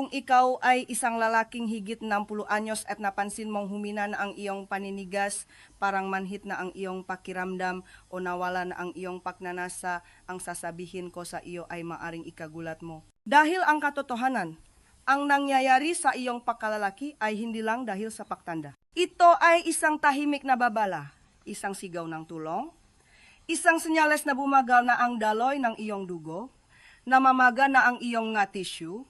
Kung ikaw ay isang lalaking higit 60 anyos at napansin mong humina na ang iyong paninigas, parang manhit na ang iyong pakiramdam o nawala na ang iyong pagnanasa, ang sasabihin ko sa iyo ay maaring ikagulat mo. Dahil ang katotohanan, ang nangyayari sa iyong pagkalalaki ay hindi lang dahil sa pagtanda. Ito ay isang tahimik na babala, isang sigaw ng tulong, isang senyales na bumagal na ang daloy ng iyong dugo, namamaga na ang iyong nga tissue,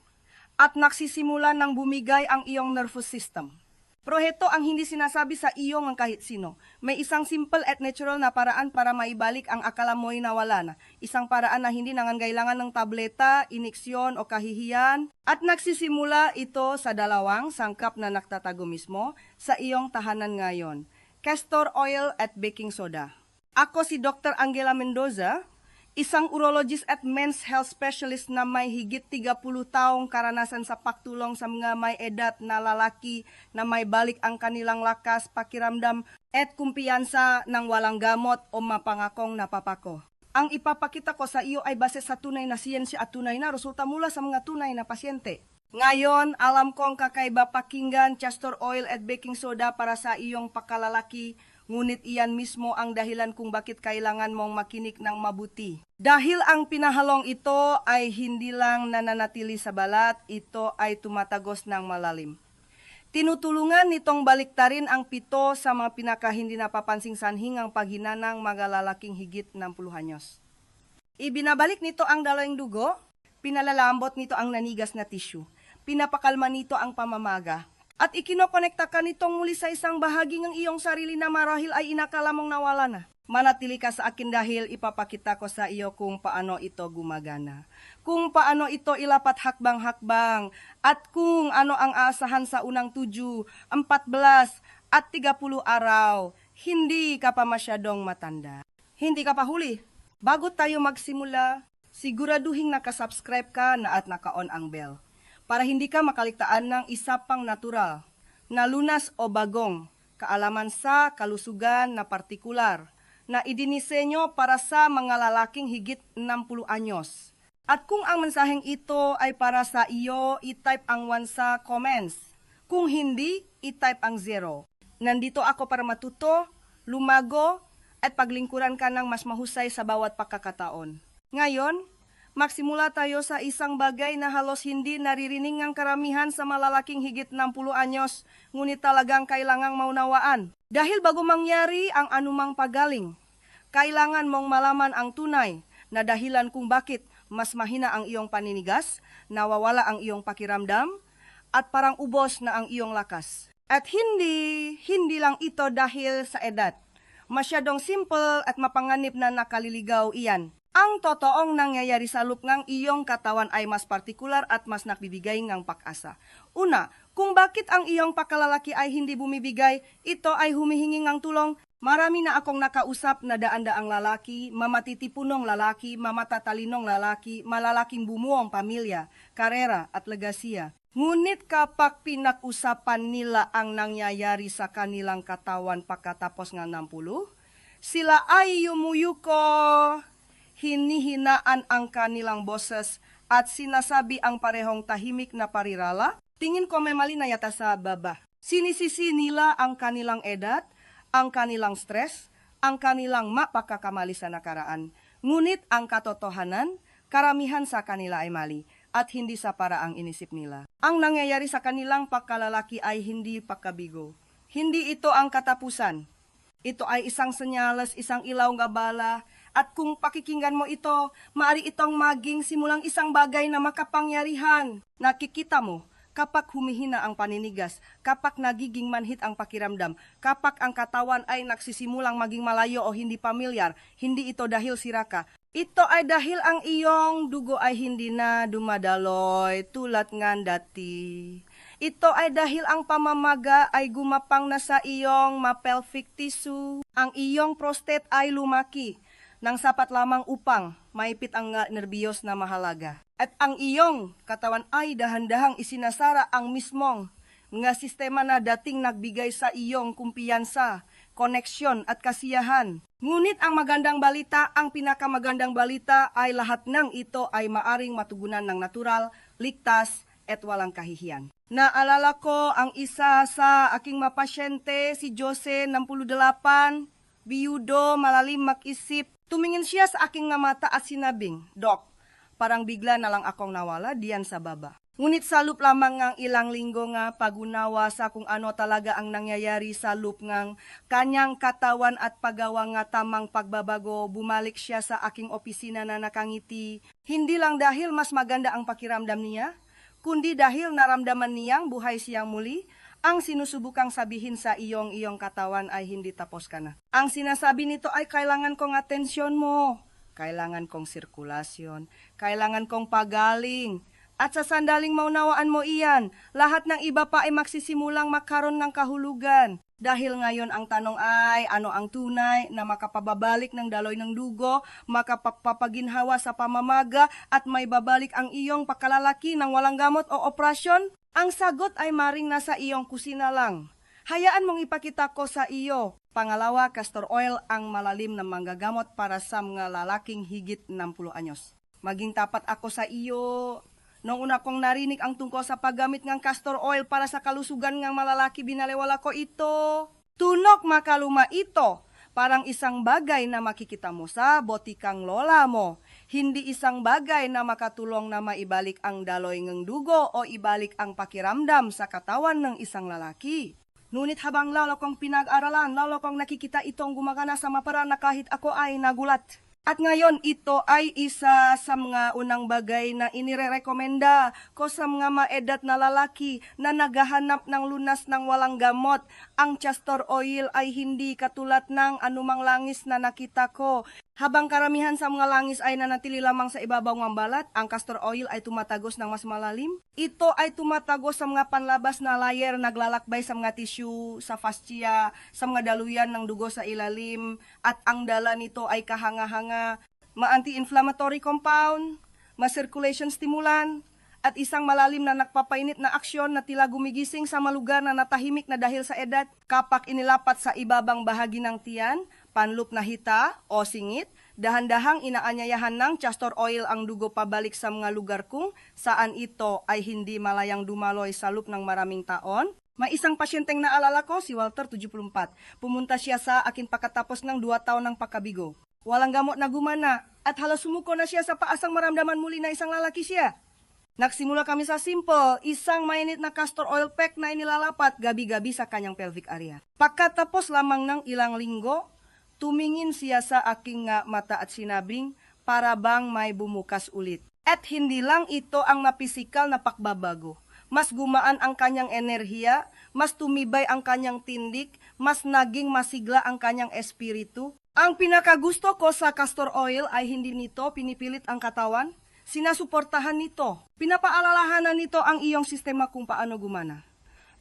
at nagsisimula ng bumigay ang iyong nervous system. Pero heto ang hindi sinasabi sa iyo ng kahit sino. May isang simple at natural na paraan para maibalik ang akala mo'y nawala na. Isang paraan na hindi nangangailangan ng tableta, iniksyon o kahihiyan. At nagsisimula ito sa dalawang sangkap na naktatago mismo sa iyong tahanan ngayon. Castor oil at baking soda. Ako si Dr. Angela Mendoza, isang urologist at men's health specialist na may higit 30 taong karanasan sa pagtulong sa mga may edad na lalaki na may balik ang kanilang lakas, pakiramdam at kumpiyansa ng walang gamot o mapangakong napapako. Ang ipapakita ko sa iyo ay base sa tunay na siyensya at tunay na resulta mula sa mga tunay na pasyente. Ngayon, alam kong kakaiba pakinggan castor oil at baking soda para sa iyong pakalalaki, ngunit iyan mismo ang dahilan kung bakit kailangan mong makinig ng mabuti. Dahil ang pinahalong ito ay hindi lang nananatili sa balat, ito ay tumatagos ng malalim. Tinutulungan nitong baliktarin ang pito sa mga pinaka hindi napapansing sanhing ang paghina ng mga lalaking higit ng anyos. Ibinabalik nito ang dalawang dugo, pinalalambot nito ang nanigas na tissue, pinapakalma nito ang pamamaga, at ikinokonekta ka nitong muli sa isang bahagi ng iyong sarili na marahil ay inakala mong nawala na. Manatili ka sa akin dahil ipapakita ko sa iyo kung paano ito gumagana. Kung paano ito ilapat hakbang-hakbang at kung ano ang aasahan sa unang tuju, 14 at 30 araw. Hindi ka pa masyadong matanda. Hindi ka pa huli. Bago tayo magsimula, siguraduhin nakasubscribe ka na at naka-on ang bell para hindi ka makaligtaan ng isa pang natural na lunas o bagong kaalaman sa kalusugan na partikular na idinisenyo para sa mga lalaking higit 60 anyos. At kung ang mensaheng ito ay para sa iyo, i-type ang 1 sa comments. Kung hindi, i-type ang 0. Nandito ako para matuto, lumago, at paglingkuran ka ng mas mahusay sa bawat pagkakataon. Ngayon, magsimula tayo sa isang bagay na halos hindi naririnig ng karamihan sa malalaking higit 60 anyos, ngunit talagang kailangang maunawaan. Dahil bago mangyari ang anumang pagaling, kailangan mong malaman ang tunay na dahilan kung bakit mas mahina ang iyong paninigas, nawawala ang iyong pakiramdam, at parang ubos na ang iyong lakas. At hindi, hindi lang ito dahil sa edad. Masyadong simple at mapanganib na nakaliligaw iyan. Ang totoong nangyayari sa loop ng iyong katawan ay mas partikular at mas nagbibigay ng pag-asa. Una, kung bakit ang iyong pakalalaki ay hindi bumibigay, ito ay humihingi ng tulong. Marami na akong nakausap na daan-daang lalaki, mamatitipunong lalaki, mamatatalinong lalaki, malalaking bumuong pamilya, karera at legasiya. Ngunit kapag pinag-usapan nila ang nangyayari sa kanilang katawan pagkatapos ng 60, sila ay yumuyuko, hinihinaan ang kanilang boses at sinasabi ang parehong tahimik na parirala. Tingin ko may mali na yata sa baba. Sinisisi nila ang kanilang edad, ang kanilang stress, ang kanilang mapakakamali sa nakaraan. Ngunit ang katotohanan, karamihan sa kanila ay mali at hindi sa paraang inisip nila. Ang nangyayari sa kanilang pagkalalaki ay hindi pagkabigo. Hindi ito ang katapusan. Ito ay isang senyales, isang ilaw nga bala, at kung pakikinggan mo ito, maari itong maging simulang isang bagay na makapangyarihan. Nakikita mo, kapag humihina ang paninigas, kapag nagiging manhit ang pakiramdam, kapag ang katawan ay nagsisimulang maging malayo o hindi pamilyar, hindi ito dahil siraka. Ito ay dahil ang iyong dugo ay hindi na dumadaloy tulad nga dati. Ito ay dahil ang pamamaga ay gumapang na sa iyong mapelvic tissue. Ang iyong prostate ay lumaki ng sapat lamang upang maipit ang nga nerbiyos na mahalaga. At ang iyong katawan ay dahan-dahang isinasara ang mismong nga sistema na dating nagbigay sa iyong kumpiyansa, koneksyon at kasiyahan. Ngunit ang magandang balita, ang pinakamagandang balita ay lahat ng ito ay maaring matugunan ng natural, ligtas, et walang kahihiyan. Naalala ko ang isa sa aking mapasyente, si Jose, 68, biyudo, malalim mag-isip. Tumingin siya sa aking nga mata at sinabing, Dok, parang bigla na lang akong nawala diyan sa baba. Ngunit sa loop lamang ng ilang linggo nga pagunawa sa kung ano talaga ang nangyayari sa loop ngang kanyang katawan at paggawa nga tamang pagbabago, bumalik siya sa aking opisina na nakangiti. Hindi lang dahil mas maganda ang pakiramdam niya, kundi dahil naramdaman niyang buhay siyang muli, ang sinusubukang sabihin sa iyong iyong katawan ay hindi tapos ka na. Ang sinasabi nito ay kailangan kong atensyon mo, kailangan kong sirkulasyon, kailangan kong pagaling, at sa sandaling maunawaan mo iyan, lahat ng iba pa ay magsisimulang magkaroon ng kahulugan. Dahil ngayon ang tanong ay ano ang tunay na makapababalik ng daloy ng dugo, makapapaginhawa sa pamamaga at may babalik ang iyong pakalalaki ng walang gamot o operasyon? Ang sagot ay maring nasa iyong kusina lang. Hayaan mong ipakita ko sa iyo. Pangalawa, castor oil ang malalim na manggagamot para sa mga lalaking higit 60 anyos. Maging tapat ako sa iyo. Noong una kong narinig ang tungkol sa paggamit ng castor oil para sa kalusugan ng malalaki, binalewala ko ito. Tunok makaluma ito. Parang isang bagay na makikita mo sa botikang lola mo. Hindi isang bagay na makatulong na maibalik ang daloy ng dugo o ibalik ang pakiramdam sa katawan ng isang lalaki. Ngunit habang lalo kong pinag-aralan, lalo kong nakikita itong gumagana sa maparaan na kahit ako ay nagulat. At ngayon, ito ay isa sa mga unang bagay na inirerekomenda ko sa mga maedat na lalaki na naghahanap ng lunas ng walang gamot. Ang castor oil ay hindi katulad ng anumang langis na nakita ko. Habang karamihan sa mga langis ay nanatili lamang sa ibabaw ng balat, ang castor oil ay tumatagos ng mas malalim. Ito ay tumatagos sa mga panlabas na layer, naglalakbay sa mga tissue, sa fascia, sa mga daluyan ng dugo sa ilalim, at ang dala nito ay kahanga-hanga, ma-anti-inflammatory compound, ma-circulation stimulant, at isang malalim na nagpapainit na aksyon na tila gumigising sa malugar na natahimik na dahil sa edad, kapak inilapat sa ibabang bahagi ng tiyan, panlup na hita o singit, dahan-dahang inaanyayahan ng castor oil ang dugo pabalik sa mga lugar kung saan ito ay hindi malayang dumaloy sa loop ng maraming taon. May isang pasyenteng naalala ko, si Walter, 74. Pumunta siya sa akin pagkatapos ng dua taon ng pakabigo. Walang gamot na gumana at halos sumuko na siya sa paasang maramdaman muli na isang lalaki siya. Nagsimula kami sa simple, isang mainit na castor oil pack na inilalapat gabi-gabi sa kanyang pelvic area. Pagkatapos lamang ng ilang linggo, tumingin siya sa aking mata at sinabing, para bang may bumukas ulit. At hindi lang ito ang mapisikal na pakbabago. Mas gumaan ang kanyang enerhiya, mas tumibay ang kanyang tindik, mas naging masigla ang kanyang espiritu. Ang pinakagusto ko sa castor oil ay hindi nito pinipilit ang katawan, sinasuportahan nito, pinapaalalahanan nito ang iyong sistema kung paano gumana.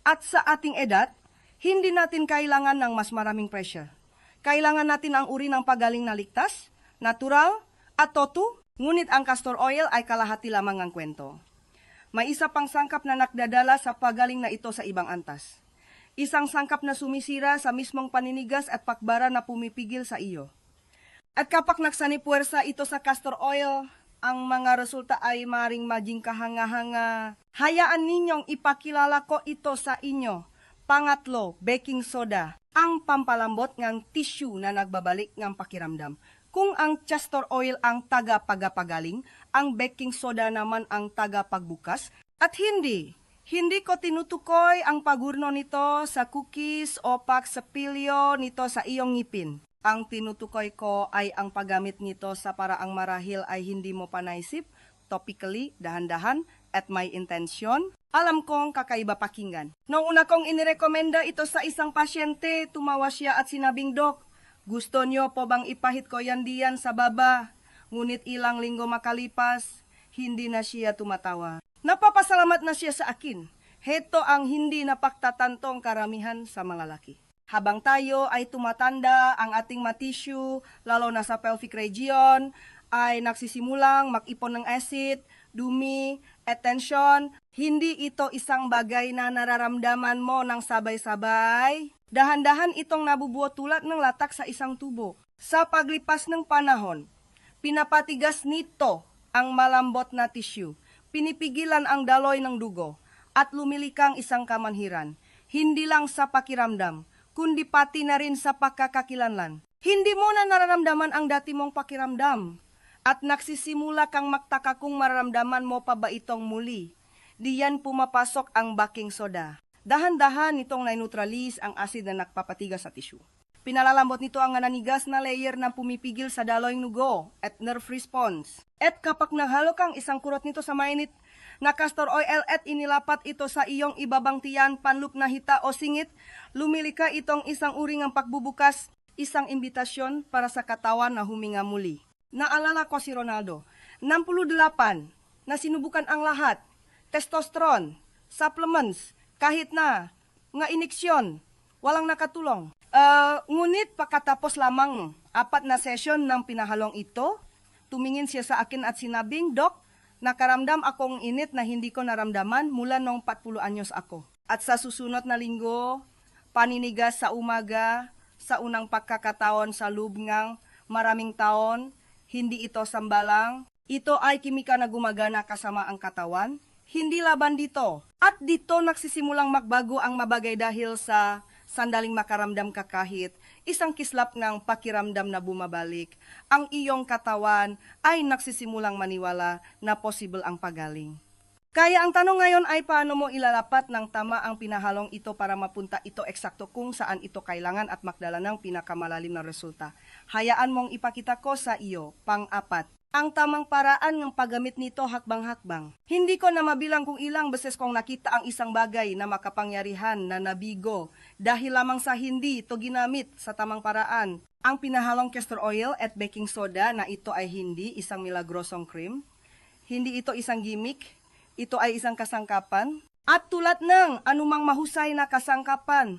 At sa ating edad, hindi natin kailangan ng mas maraming pressure. Kailangan natin ang uri ng pagaling na ligtas, natural, at totu, ngunit ang castor oil ay kalahati lamang ang kwento. May isa pang sangkap na nakdadala sa pagaling na ito sa ibang antas. Isang sangkap na sumisira sa mismong paninigas at pakbara na pumipigil sa iyo. At kapag nagsanipuwersa ito sa castor oil, ang mga resulta ay maring maging kahanga-hanga. Hayaan ninyong ipakilala ko ito sa inyo. Pangatlo, baking soda. Ang pampalambot ng tissue na nagbabalik ng pakiramdam. Kung ang castor oil ang taga-pagapagaling, ang baking soda naman ang taga-pagbukas. At hindi, hindi ko tinutukoy ang pagurno nito sa cookies o pagsapilyo nito sa iyong ngipin. Ang tinutukoy ko ay ang paggamit nito sa paraang marahil ay hindi mo pa naisip, topically, dahan-dahan, at may intensyon. Alam kong kakaiba pakinggan. Noong una kong inirekomenda ito sa isang pasyente, tumawa siya at sinabing, Dok, gusto niyo po bang ipahit ko yan diyan sa baba? Ngunit ilang linggo makalipas, hindi na siya tumatawa. Napapasalamat na siya sa akin. Heto ang hindi napaktatantong karamihan sa malalaki. Habang tayo ay tumatanda, ang ating matisyu, lalo na sa pelvic region, ay nagsisimulang mag-ipon ng acid, dumi, at tension. Hindi ito isang bagay na nararamdaman mo ng sabay-sabay. Dahan-dahan itong nabubuo tulad ng latak sa isang tubo. Sa paglipas ng panahon, pinapatigas nito ang malambot na tissue. pinipigilan ang daloy ng dugo at lumilikang isang kamanhiran. Hindi lang sa pakiramdam, kundi pati na rin sa pagkakakilanlan. Hindi mo na nararamdaman ang dati mong pakiramdam at nagsisimula kang magtaka kung mararamdaman mo pa ba itong muli. Diyan pumapasok ang baking soda. Dahan-dahan nitong na-neutralize ang acid na nagpapatigas sa tissue. Pinalalambot nito ang nananigas na layer na pumipigil sa daloy nugo at nerve response. At kapag naghalo kang isang kurot nito sa mainit na castor oil at inilapat ito sa iyong ibabang tiyan, panlup na hita o singit, lumilika itong isang uri ng pagbubukas, isang imbitasyon para sa katawan na huminga muli. Naalala ko si Ronaldo, 68 na sinubukan ang lahat, testosterone, supplements, kahit na, nga iniksyon, walang nakatulong. Ah, ngunit pagkatapos lamang apat na session ng pinahalong ito, tumingin siya sa akin at sinabing, Dok, nakaramdam akong init na hindi ko naramdaman mula nung 40 anyos ako. At sa susunod na linggo, paninigas sa umaga, sa unang pagkakataon sa lubngang maraming taon, hindi ito sambalang, ito ay kimika na gumagana kasama ang katawan, hindi laban dito. At dito nagsisimulang magbago ang mabagay dahil sa sandaling makaramdam ka kahit isang kislap ng pakiramdam na bumabalik, ang iyong katawan ay nagsisimulang maniwala na possible ang pagaling. Kaya ang tanong ngayon ay paano mo ilalapat ng tama ang pinahalong ito para mapunta ito eksakto kung saan ito kailangan at magdala ng pinakamalalim na resulta. Hayaan mong ipakita ko sa iyo, pang-apat, ang tamang paraan ng paggamit nito hakbang-hakbang. Hindi ko na mabilang kung ilang beses kong nakita ang isang bagay na makapangyarihan na nabigo dahil lamang sa hindi ito ginamit sa tamang paraan. Ang pinahalong castor oil at baking soda na ito ay hindi isang milagrosong cream, hindi ito isang gimmick, ito ay isang kasangkapan. At tulad ng anumang mahusay na kasangkapan,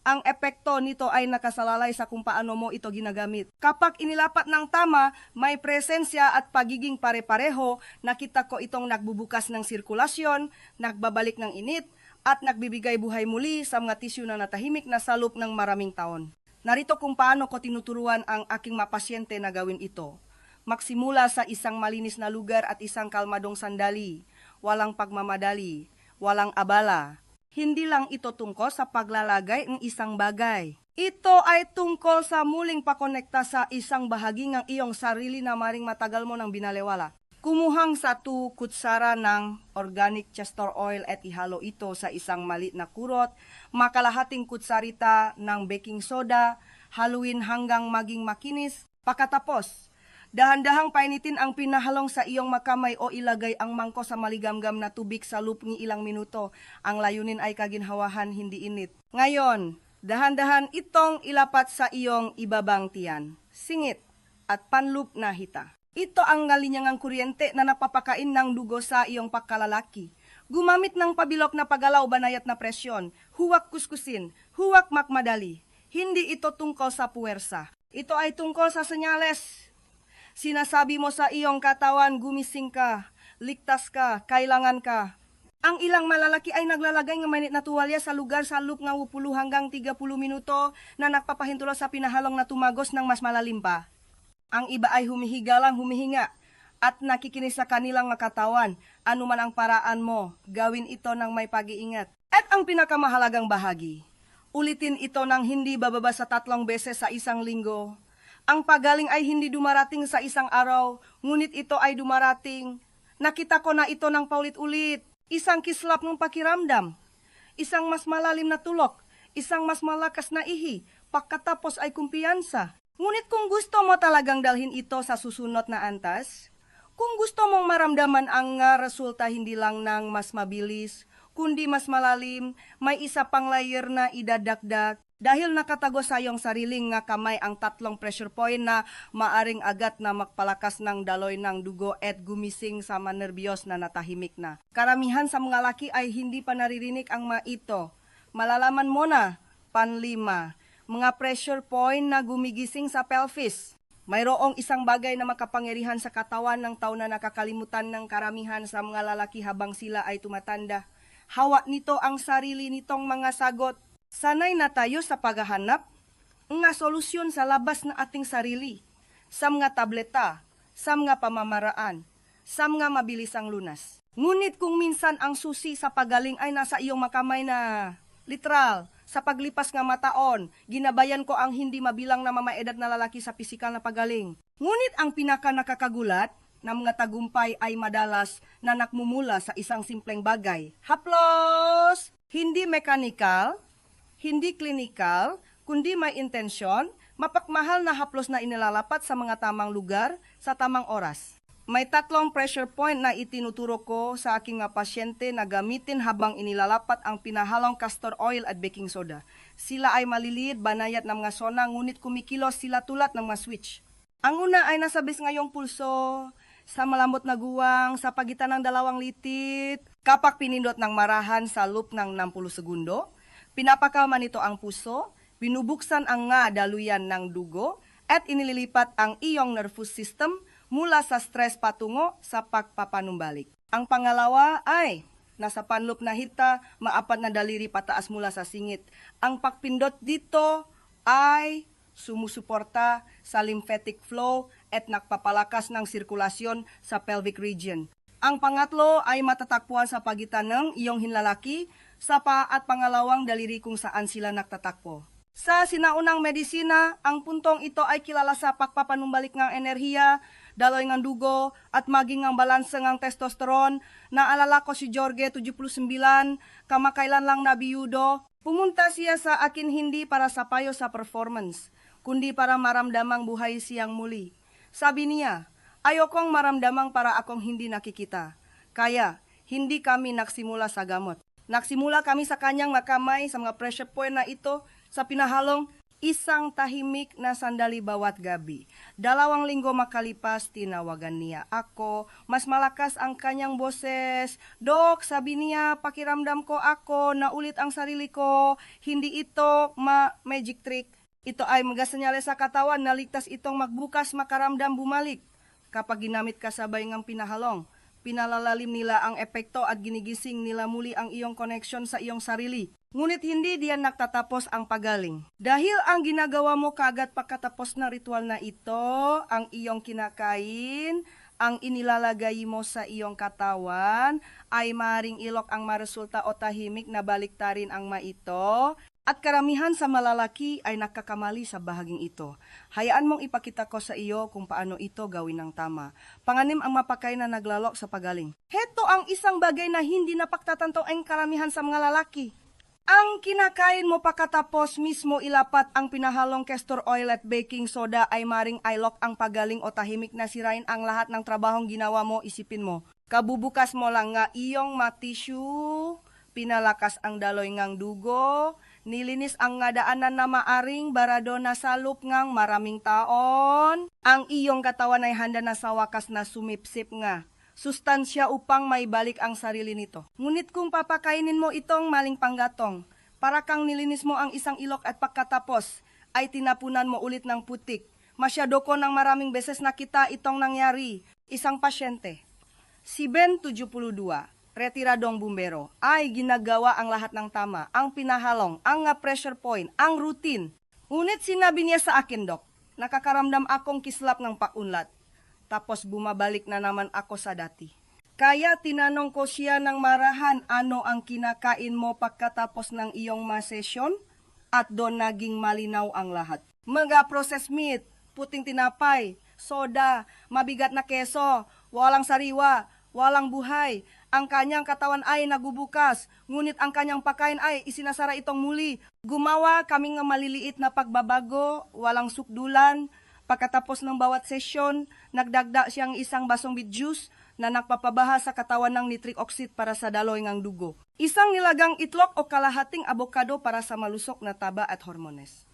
ang epekto nito ay nakasalalay sa kung paano mo ito ginagamit. Kapag inilapat ng tama, may presensya at pagiging pare-pareho, nakita ko itong nagbubukas ng sirkulasyon, nagbabalik ng init, at nagbibigay buhay muli sa mga tisyo na natahimik na salop ng maraming taon. Narito kung paano ko tinuturuan ang aking mapasyente na gawin ito. Magsimula sa isang malinis na lugar at isang kalmadong sandali, walang pagmamadali, walang abala, hindi lang ito tungkol sa paglalagay ng isang bagay. Ito ay tungkol sa muling pakonekta sa isang bahagi ng iyong sarili na maring matagal mo nang binalewala. Kumuhang sa 2 kutsara ng organic castor oil at ihalo ito sa isang malit na kurot, makalahating kutsarita ng baking soda, haluin hanggang maging makinis. Pakatapos, Dahan-dahang painitin ang pinahalong sa iyong makamay o ilagay ang mangko sa maligamgam na tubig sa loop ng ilang minuto. Ang layunin ay kaginhawahan, hindi init. Ngayon, dahan-dahan itong ilapat sa iyong ibabang tiyan. Singit at panloop na hita. Ito ang ngalinyangang kuryente na napapakain ng dugo sa iyong pagkalalaki. Gumamit ng pabilok na pagalaw banayat na presyon, huwak kuskusin, huwak makmadali. Hindi ito tungkol sa puwersa. Ito ay tungkol sa senyales Sinasabi mo sa iyong katawan, gumising ka, ligtas ka, kailangan ka. Ang ilang malalaki ay naglalagay ng mainit na tuwalya sa lugar sa loop ng 10 hanggang 30 minuto na nagpapahintulo sa pinahalong na tumagos ng mas malalim pa. Ang iba ay humihiga lang humihinga at nakikinig sa kanilang mga katawan. Ano man ang paraan mo, gawin ito ng may pag-iingat. At ang pinakamahalagang bahagi, ulitin ito ng hindi bababa sa tatlong beses sa isang linggo ang pagaling ay hindi dumarating sa isang araw, ngunit ito ay dumarating. Nakita ko na ito ng paulit-ulit. Isang kislap ng pakiramdam. Isang mas malalim na tulok. Isang mas malakas na ihi. Pagkatapos ay kumpiyansa. Ngunit kung gusto mo talagang dalhin ito sa susunod na antas, kung gusto mong maramdaman ang resulta hindi lang ng mas mabilis, kundi mas malalim, may isa pang layer na idadagdag, dahil nakatago sa iyong sariling nga kamay ang tatlong pressure point na maaring agat na magpalakas ng daloy ng dugo at gumising sa manerbiyos na natahimik na. Karamihan sa mga laki ay hindi pa naririnig ang mga ito. Malalaman mo na, panlima, mga pressure point na gumigising sa pelvis. Mayroong isang bagay na makapangyarihan sa katawan ng tao na nakakalimutan ng karamihan sa mga lalaki habang sila ay tumatanda. Hawak nito ang sarili nitong mga sagot Sanay na tayo sa paghahanap nga solusyon sa labas na ating sarili, sa mga tableta, sa mga pamamaraan, sa mga mabilisang lunas. Ngunit kung minsan ang susi sa pagaling ay nasa iyong makamay na literal, sa paglipas nga mataon, ginabayan ko ang hindi mabilang na mamaedad na lalaki sa pisikal na pagaling. Ngunit ang pinaka nakakagulat na mga tagumpay ay madalas na nakmumula sa isang simpleng bagay. Haplos! Hindi mechanical, hindi clinical, kundi may intensyon, mapakmahal na haplos na inilalapat sa mga tamang lugar, sa tamang oras. May tatlong pressure point na itinuturo ko sa aking mga pasyente na gamitin habang inilalapat ang pinahalong castor oil at baking soda. Sila ay maliliit, banayat ng mga sona, ngunit kumikilos sila tulad ng mga switch. Ang una ay nasabis ngayong pulso, sa malambot na guwang, sa pagitan ng dalawang litit. Kapag pinindot ng marahan sa loop ng 60 segundo, pinapakalma nito ang puso, binubuksan ang nga daluyan ng dugo, at inililipat ang iyong nervous system mula sa stress patungo sa pagpapanumbalik. Ang pangalawa ay nasa panloop na hita, maapat na daliri pataas mula sa singit. Ang pagpindot dito ay sumusuporta sa lymphatic flow at nakpapalakas ng sirkulasyon sa pelvic region. Ang pangatlo ay matatakpuan sa pagitan ng iyong hinlalaki, sa pa at pangalawang daliri kung saan sila nagtatakpo. Sa sinaunang medisina, ang puntong ito ay kilala sa pagpapanumbalik ng enerhiya, daloy ng dugo, at maging ang balanse ng testosteron. Naalala ko si Jorge, 79, kamakailan lang na biyudo. Pumunta siya sa akin hindi para sa payo sa performance, kundi para maramdamang buhay siyang muli. Sabi niya, ayokong maramdamang para akong hindi nakikita. Kaya, hindi kami nagsimula sa gamot. Nagsimula kami sa kanyang makamay sa mga pressure point na ito sa pinahalong isang tahimik na sandali bawat gabi. Dalawang linggo makalipas, tinawagan niya ako. Mas malakas ang kanyang boses. Dok, sabi niya, pakiramdam ko ako, naulit ang sarili ko. Hindi ito ma-magic trick. Ito ay magasenyales sa katawan na ligtas itong magbukas makaramdam bumalik. Kapag ginamit ka sabay ng pinahalong, pinalalalim nila ang epekto at ginigising nila muli ang iyong connection sa iyong sarili. Ngunit hindi diyan nagtatapos ang pagaling. Dahil ang ginagawa mo kagad pagkatapos ng ritual na ito, ang iyong kinakain, ang inilalagay mo sa iyong katawan, ay maring ilok ang maresulta o tahimik na baliktarin ang maito, at karamihan sa malalaki ay nakakamali sa bahaging ito. Hayaan mong ipakita ko sa iyo kung paano ito gawin ng tama. Panganim ang mapakay na naglalok sa pagaling. Heto ang isang bagay na hindi napagtatanto ang karamihan sa mga lalaki. Ang kinakain mo pagkatapos mismo ilapat ang pinahalong castor oil at baking soda ay maring ilok ang pagaling o tahimik na sirain ang lahat ng trabahong ginawa mo, isipin mo. Kabubukas mo lang nga iyong matisyu, pinalakas ang daloy ngang dugo, nilinis ang nga daanan na maaring barado na salop ngang maraming taon. Ang iyong katawan ay handa na sa wakas na sumipsip nga. Sustansya upang may balik ang sarili nito. Ngunit kung papakainin mo itong maling panggatong, para kang nilinis mo ang isang ilok at pagkatapos, ay tinapunan mo ulit ng putik. Masyado ko ng maraming beses nakita itong nangyari. Isang pasyente, si Ben 72, retiradong bumbero, ay ginagawa ang lahat ng tama, ang pinahalong, ang pressure point, ang routine. Ngunit sinabi niya sa akin, Dok, nakakaramdam akong kislap ng paunlat. Tapos bumabalik na naman ako sa dati. Kaya tinanong ko siya ng marahan ano ang kinakain mo pagkatapos ng iyong masesyon at doon naging malinaw ang lahat. Mga processed meat, puting tinapay, soda, mabigat na keso, walang sariwa, walang buhay. Ang kanyang katawan ay nagubukas, ngunit ang kanyang pagkain ay isinasara itong muli. Gumawa kami ng maliliit na pagbabago, walang sukdulan. Pagkatapos ng bawat sesyon, nagdagda siyang isang basong with juice na nagpapabaha sa katawan ng nitric oxide para sa daloy ng dugo. Isang nilagang itlog o kalahating abokado para sa malusok na taba at hormones.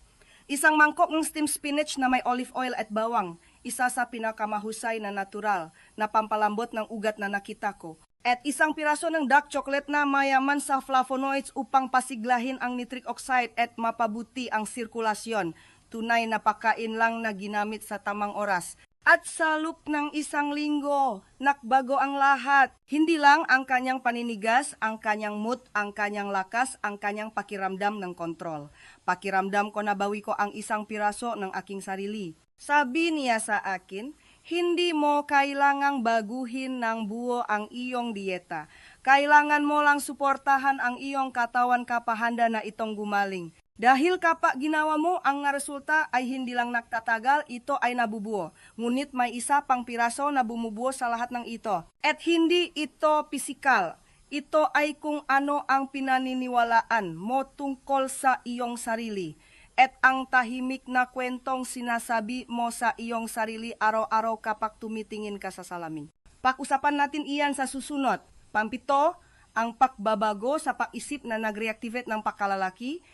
Isang mangkok ng steamed spinach na may olive oil at bawang, isa sa pinakamahusay na natural na pampalambot ng ugat na nakita ko. At isang piraso ng dark chocolate na mayaman sa flavonoids upang pasiglahin ang nitric oxide at mapabuti ang sirkulasyon. Tunay na pagkain lang na ginamit sa tamang oras. At sa loop ng isang linggo, nakbago ang lahat. Hindi lang ang kanyang paninigas, ang kanyang mood, ang kanyang lakas, ang kanyang pakiramdam ng kontrol. Pakiramdam ko nabawi ko ang isang piraso ng aking sarili. Sabi niya sa akin, hindi mo kailangang baguhin ng buo ang iyong dieta. Kailangan mo lang suportahan ang iyong katawan kapahanda na itong gumaling. Dahil kapag ginawa mo, ang resulta ay hindi lang nagtatagal, ito ay nabubuo. Ngunit may isa pang piraso na bumubuo sa lahat ng ito. At hindi ito pisikal. Ito ay kung ano ang pinaniniwalaan mo tungkol sa iyong sarili. At ang tahimik na kwentong sinasabi mo sa iyong sarili araw-araw kapag tumitingin ka sa salamin. Pag-usapan natin iyan sa susunod. Pampito, ang pagbabago sa pag-isip na nag-reactivate ng pagkalalaki.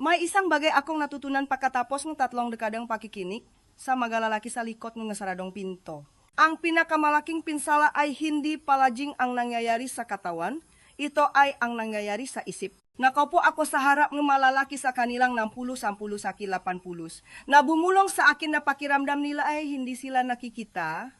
May isang bagay akong natutunan pagkatapos ng tatlong dekadang pakikinig sa magalalaki sa likod ng nasaradong pinto. Ang pinakamalaking pinsala ay hindi palaging ang nangyayari sa katawan, ito ay ang nangyayari sa isip. Nakaupo ako sa harap ng malalaki sa kanilang 60, 10, sa 80. Na bumulong sa akin na pakiramdam nila ay hindi sila nakikita.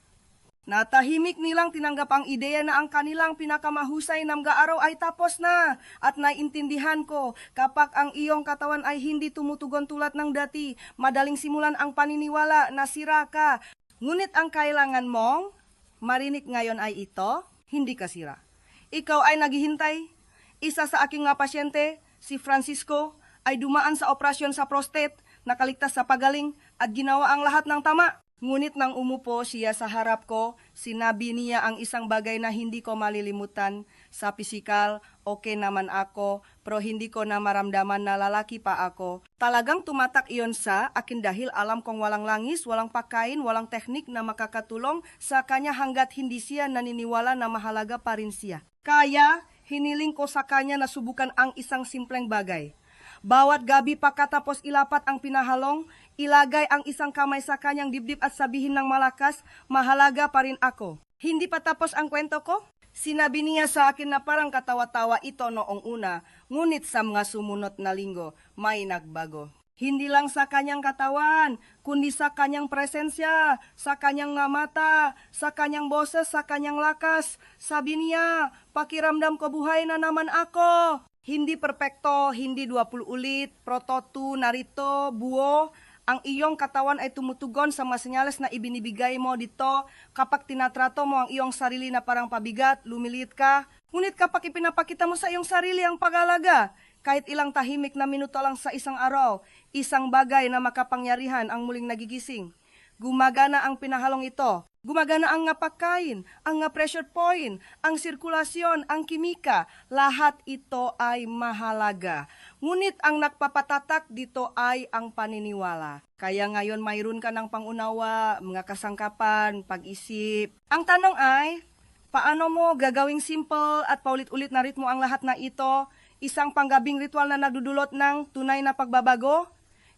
Natahimik nilang tinanggap ang ideya na ang kanilang pinakamahusay na gaaraw ay tapos na. At naiintindihan ko, kapag ang iyong katawan ay hindi tumutugon tulad ng dati, madaling simulan ang paniniwala na sira ka. Ngunit ang kailangan mong marinig ngayon ay ito, hindi ka sira. Ikaw ay naghihintay. Isa sa aking nga pasyente, si Francisco, ay dumaan sa operasyon sa prostate, nakaligtas sa pagaling, at ginawa ang lahat ng tama. Ngunit nang umupo siya sa harap ko, sinabi niya ang isang bagay na hindi ko malilimutan. Sa pisikal, okay naman ako, pero hindi ko na maramdaman na lalaki pa ako. Talagang tumatak iyon sa akin dahil alam kong walang langis, walang pagkain, walang teknik na makakatulong sa kanya hanggat hindi siya naniniwala na mahalaga pa rin siya. Kaya, hiniling ko sa kanya na subukan ang isang simpleng bagay. Bawat gabi pagkatapos ilapat ang pinahalong, ilagay ang isang kamay sa kanyang dibdib at sabihin ng malakas, mahalaga pa rin ako. Hindi pa tapos ang kwento ko? Sinabi niya sa akin na parang katawa-tawa ito noong una, ngunit sa mga sumunod na linggo, may nagbago. Hindi lang sa kanyang katawan, kundi sa kanyang presensya, sa kanyang nga mata, sa kanyang boses, sa kanyang lakas. Sabi niya, pakiramdam ko buhay na naman ako. Hindi perpekto, hindi 20 ulit, prototo, narito, buo. Ang iyong katawan ay tumutugon sa mga senyales na ibinibigay mo dito kapag tinatrato mo ang iyong sarili na parang pabigat, lumilit ka. Ngunit kapag ipinapakita mo sa iyong sarili ang pag-alaga, kahit ilang tahimik na minuto lang sa isang araw, isang bagay na makapangyarihan ang muling nagigising. Gumagana ang pinahalong ito. Gumagana ang nga pagkain, ang nga pressure point, ang sirkulasyon, ang kimika. Lahat ito ay mahalaga. Ngunit ang nagpapatatak dito ay ang paniniwala. Kaya ngayon mayroon ka ng pangunawa, mga kasangkapan, pag-isip. Ang tanong ay, paano mo gagawing simple at paulit-ulit na ritmo ang lahat na ito? Isang panggabing ritual na nagdudulot ng tunay na pagbabago?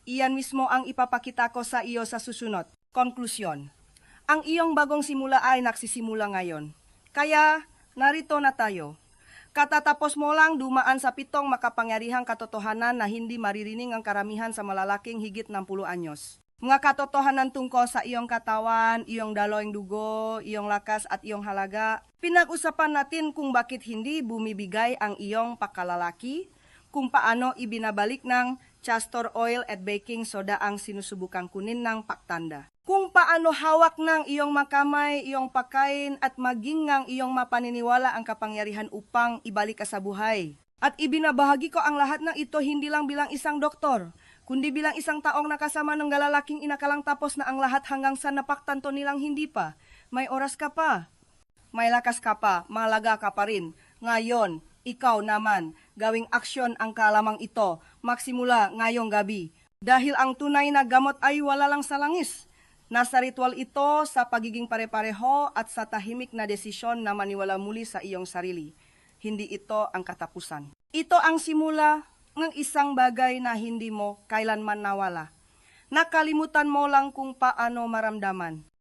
Iyan mismo ang ipapakita ko sa iyo sa susunod. Konklusyon. Ang iyong bagong simula ay nagsisimula ngayon. Kaya, narito na tayo. Katatapos mo lang dumaan sa pitong makapangyarihang katotohanan na hindi maririnig ang karamihan sa malalaking higit ng 10 anyos. Mga katotohanan tungkol sa iyong katawan, iyong daloing dugo, iyong lakas at iyong halaga. Pinag-usapan natin kung bakit hindi bumibigay ang iyong pakalalaki, kung paano ibinabalik ng castor oil at baking soda ang sinusubukang kunin ng paktanda. Kung paano hawak ng iyong makamay, iyong pagkain at maging ng iyong mapaniniwala ang kapangyarihan upang ibalik ka sa buhay. At ibinabahagi ko ang lahat ng ito hindi lang bilang isang doktor, kundi bilang isang taong nakasama ng galalaking inakalang tapos na ang lahat hanggang sa napaktanto nilang hindi pa. May oras ka pa. May lakas ka pa, malaga ka pa rin. Ngayon, ikaw naman, gawing aksyon ang kalamang ito, magsimula ngayong gabi. Dahil ang tunay na gamot ay wala lang sa langis. Nasa ritual ito sa pagiging pare-pareho at sa tahimik na desisyon na maniwala muli sa iyong sarili. Hindi ito ang katapusan. Ito ang simula ng isang bagay na hindi mo kailanman nawala. Nakalimutan mo lang kung paano maramdaman.